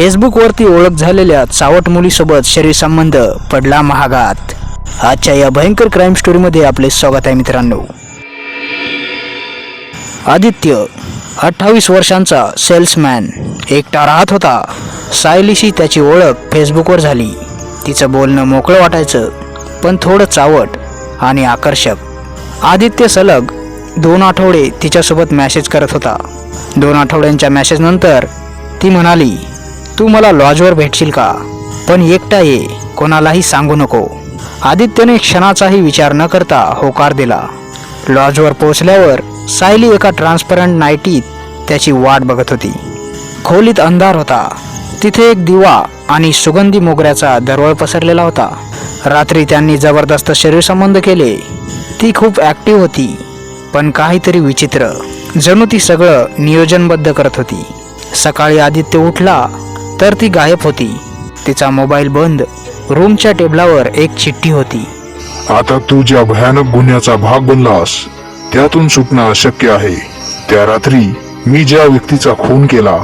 फेसबुकवरती ओळख झालेल्या चावट मुलीसोबत शरीर संबंध पडला महागात. आजच्या या भयंकर क्राईम स्टोरीमध्ये आपले स्वागत आहे मित्रांनो. आदित्य अठ्ठावीस वर्षांचा सेल्समॅन एकटा राहत होता. सायलीशी त्याची ओळख फेसबुकवर झाली. तिचं बोलणं मोकळं वाटायचं पण थोडं चावट आणि आकर्षक. आदित्य सलग दोन आठवडे तिच्यासोबत मॅसेज करत होता. दोन आठवड्यांच्या मॅसेजनंतर ती म्हणाली तू मला लॉजवर भेटशील का? पण एकटा ये कोणालाही सांगू नको. आदित्यने क्षणाचाही विचार न करता होकार दिला. लॉजवर पोहोचल्यावर सायली एका ट्रान्सपरंट नाईटीत त्याची वाट बघत होती. खोलीत अंधार होता. तिथे एक दिवा आणि सुगंधी मोगऱ्याचा दरवळ पसरलेला होता. रात्री त्यांनी जबरदस्त शरीर संबंध केले. ती खूप ॲक्टिव्ह होती पण काहीतरी विचित्र. जणू ती सगळं नियोजनबद्ध करत होती. सकाळी आदित्य उठला तर ती गायब होती. तिचा मोबाईल बंद. रूमच्या टेबलावर एक चिठ्ठी होती. आता तू ज्या भयानक गुन्ह्याचा भाग बनलास त्यातून सुटणं अशक्य आहे. त्या रात्री मी ज्या व्यक्तीचा खून केला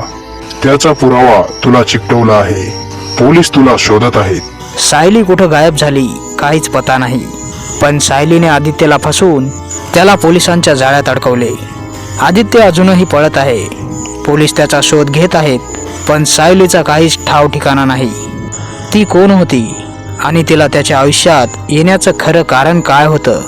त्याचा पुरावा तुला चिकटवला आहे. पोलीस तुला शोधत आहेत. सायली कुठं गायब झाली काहीच पता नाही. पण सायलीने आदित्यला फसवून त्याला पोलिसांच्या जाळ्यात अडकवले. आदित्य अजूनही पळत आहे. पोलीस त्याचा शोध घेत आहेत पण सायलीचा काहीच ठाव ठिकाणा नाही. ती कोण होती? आणि तिला त्याच्या आयुष्यात येण्याचं खरं कारण काय होतं?